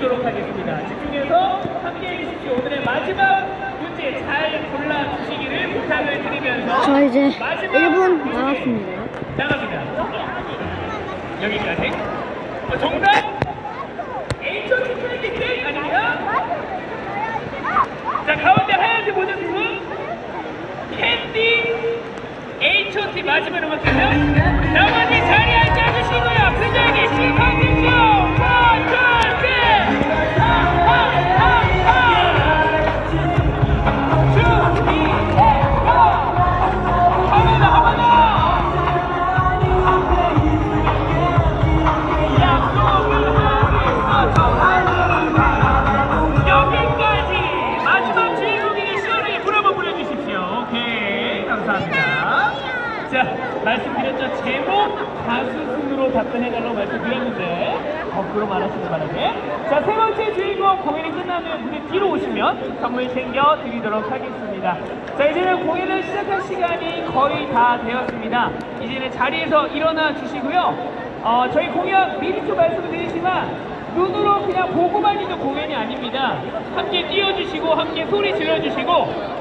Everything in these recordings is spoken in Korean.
드리도록 하겠습니다. 집중해서 함께 해 주십시오. 오늘의 마지막 문제 잘 골라주시기를 부탁을 드리면서 저 이제 마지막 1분 문제 남았습니다. 나갑니다. 여기까지. 어, 정답! H.O.T. 팬미팅 아닙니다. 자, 가운데 하얀색 모자 누구? 캔디 H.O.T. 마지막 음악입니다. 나머지 자리에 제목 가수 순으로 답변해달라고 말씀드렸는데 거꾸로 말하시기 바라게. 자세 번째 주인공 공연이 끝나면 무대 뒤로 오시면 선물 챙겨 드리도록 하겠습니다. 자 이제는 공연을 시작할 시간이 거의 다 되었습니다. 이제는 자리에서 일어나 주시고요. 어, 저희 공연 미리 좀 말씀을 드리지만 눈으로 그냥 보고만 있는 공연이 아닙니다. 함께 뛰어주시고 함께 소리 질러주시고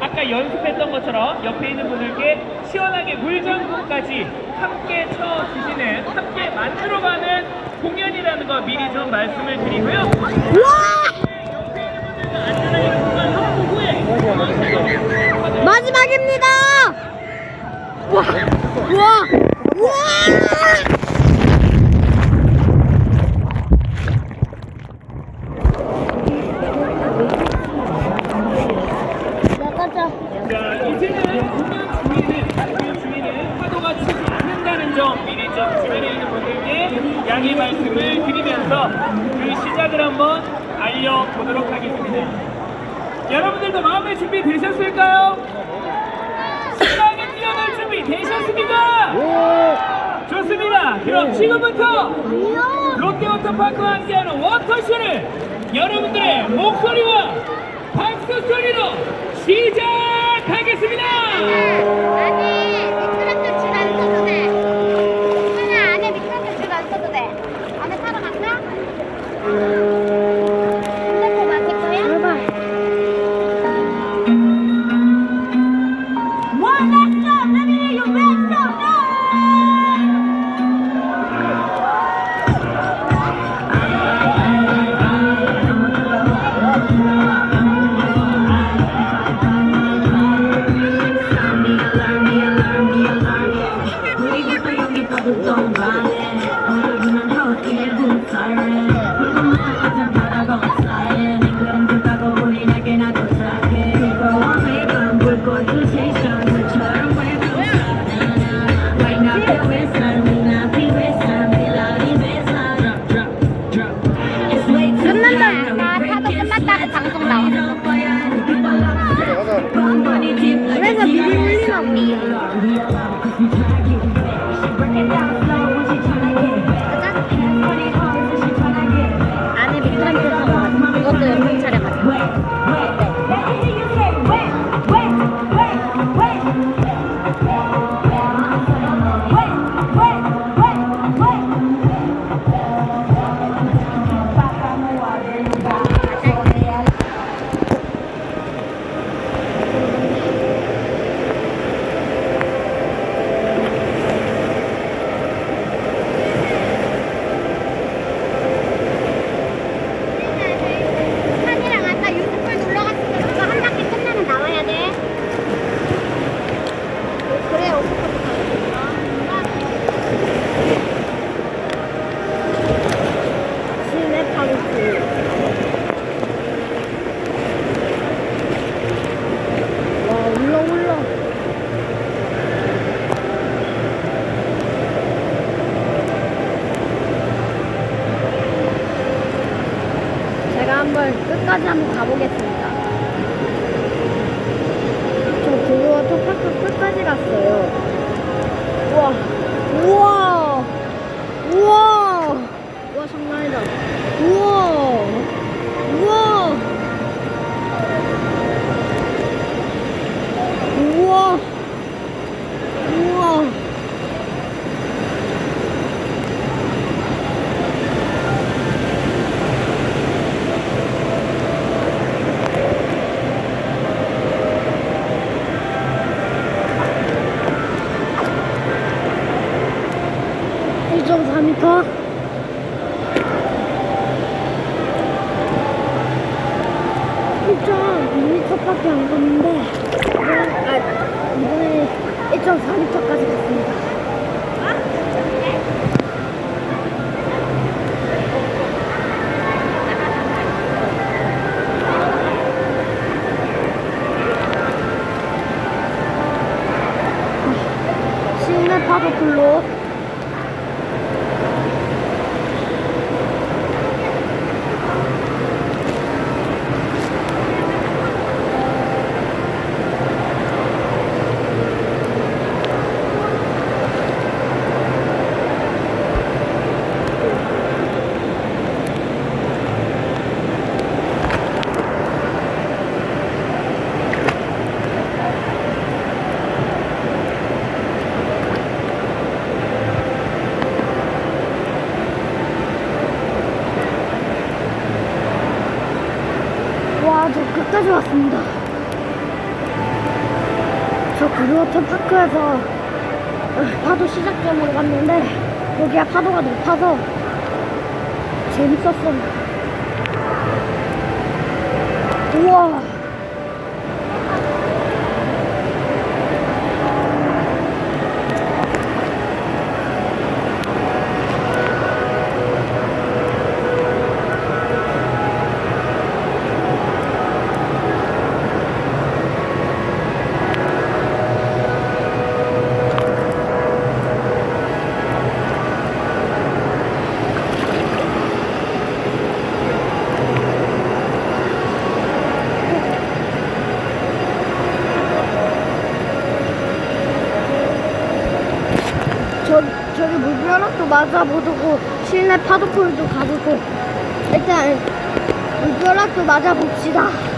아까 연습했던 것처럼 옆에 있는 분들께 시원하게 물장구까지 함께 쳐주시는 함께 만들어가는 공연이라는 거 미리 좀 말씀을 드리고요. 옆에 있는 분들도 안전하게 공간 성공 후에 마지막입니다. 와, 와, 와. 나가자. 자, 이제는 공연 주인은, 공연 주인은 파도가 치지 않는다는 점 미리 좀 주변에 있는 분들께 양해 말씀을 드리면서 그 시작을 한번 알려보도록 하겠습니다. 여러분들도 마음의 준비 되셨을까요? 신나게 뛰어놀 준비 되셨습니까? 좋습니다. 그럼 지금부터 롯데워터파크와 함께하는 워터쇼를 여러분들의 목소리와 박수 소리로 시작하겠습니다. 그래서 미리 끝까지 한번 가보겠습니다. 1.4m 밖에 안 갔는데 아, 이번에 1.4m까지 갔습니다. 아, 실내 파도 풀로. 끝까지 왔습니다. 저 그루어트 파크에서 어, 파도 시작점으로 갔는데 거기가 파도가 높아서 재밌었어요. 우와. 저, 저기 물벼락도 맞아보고 실내 파도풀도 가보고 일단 물벼락도 맞아봅시다.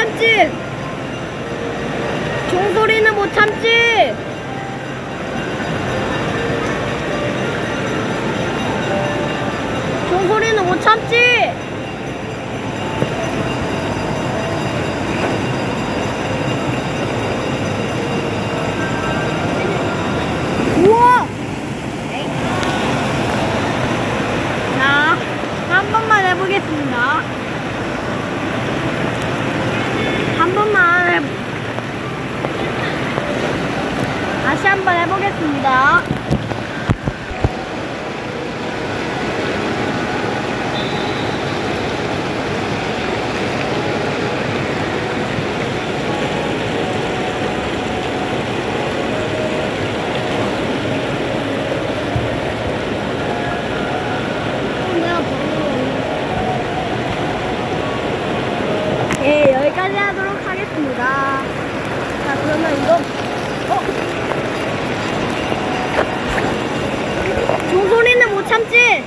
참지! 종소리는 못 참지! 종소리는 못 참지! 우와! 자, 한 번만 해보겠습니다. 한 번만 해... 다시 한 번 해보겠습니다. 예, 여기까지 하도록 하겠습니다. 자, 그러면 이거, 어? 종소리는 못 참지?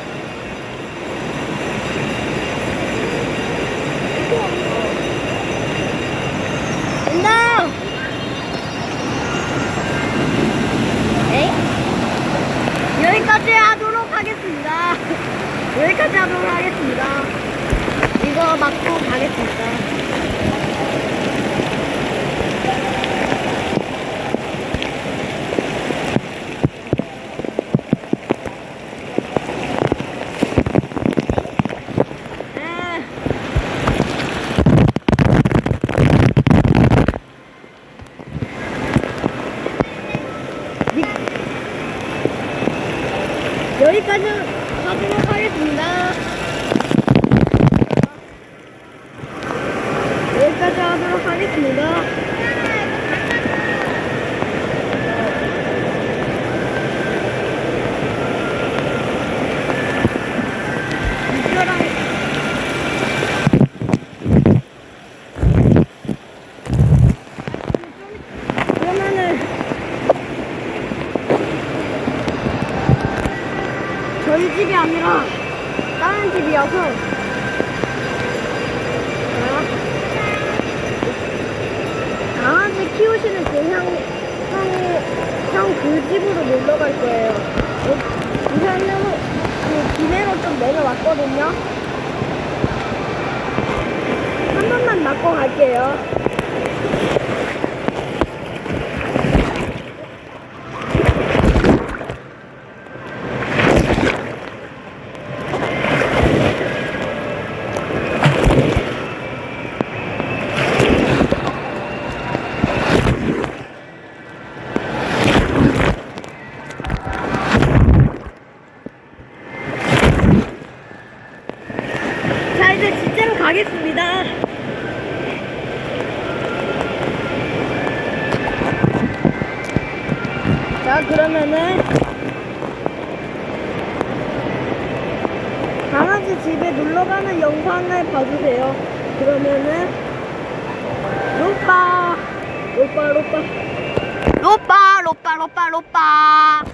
Balik ka na. 형, 형그 집으로 놀러 갈 거예요. 어, 우선은 그 기내로 좀 내려왔거든요. 한 번만 맞고 갈게요. 자 이제 진짜로 가겠습니다. 자 그러면은 강아지 집에 놀러 가는 영상을 봐주세요. 그러면은 로빠. 로빠 로빠. 로빠 로빠 로빠 로빠